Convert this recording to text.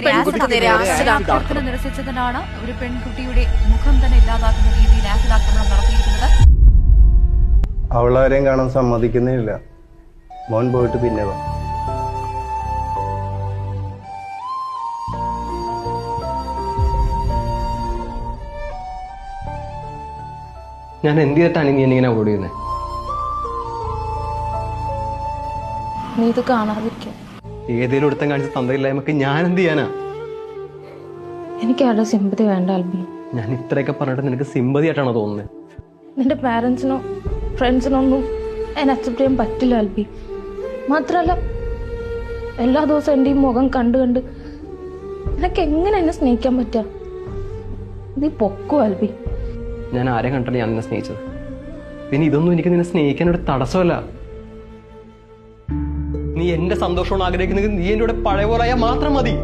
ആക്രമണം അഭ്യർത്ഥന നിരസിച്ചതിനാണ് ഒരു പെൺകുട്ടിയുടെ മുഖം തന്നെ ഇല്ലാതാക്കുന്ന രീതിയിൽ ആസിഡ് ആക്രമണം നടത്തിയിരിക്കുന്നത്. അവളാരെയും കാണാൻ സമ്മതിക്കുന്നേ ഇല്ല മോൻ പോയിട്ട് പിന്നെ വാ. ഞാൻ എന്ത് ചെയ്തിട്ടാണ് നീ എന്നിങ്ങനെ ഇങ്ങനെ അവോയ്ഡ് നീ ഇത് കാണാതിരിക്കാൻ ഏതേലും ഒരുത്തം കാണിച്ച തന്തയില്ലായ്മക്ക് ഞാൻ എന്ത് ചെയ്യാനാ? എനിക്ക് ആരുടെ സിമ്പതി വേണ്ട ആൽബി ഞാൻ ഇത്രയൊക്കെ പറഞ്ഞിട്ട് നിനക്ക് സിമ്പതി ആയിട്ടാണോ തോന്നുന്നത് നിന്റെ പാരൻസിനോ ഫ്രണ്ട്സിനോ ഒന്നും എന്നെ അക്സെപ്റ്റ് ചെയ്യാൻ പറ്റില്ല ആൽബി മാത്രമല്ല എല്ലാ ദിവസവും എന്റെ ഈ മുഖം കണ്ട് കണ്ട് നിനക്ക് എങ്ങനെ എന്നെ സ്നേഹിക്കാൻ പറ്റുക നീ പൊക്കു ആൽബി ഞാൻ ആരെ കണ്ടല്ലോ ഞാൻ നിന്നെ സ്നേഹിച്ചത്? പിന്നെ ഇതൊന്നും എനിക്ക് നിന്നെ സ്നേഹിക്കാൻ ഒരു തടസ്സമല്ല. നീ എന്റെ സന്തോഷമാണ് ആഗ്രഹിക്കുന്നത്. നീ എന്റെ കൂടെ പഴയ പോലെ ആയാൽ മാത്രം മതി.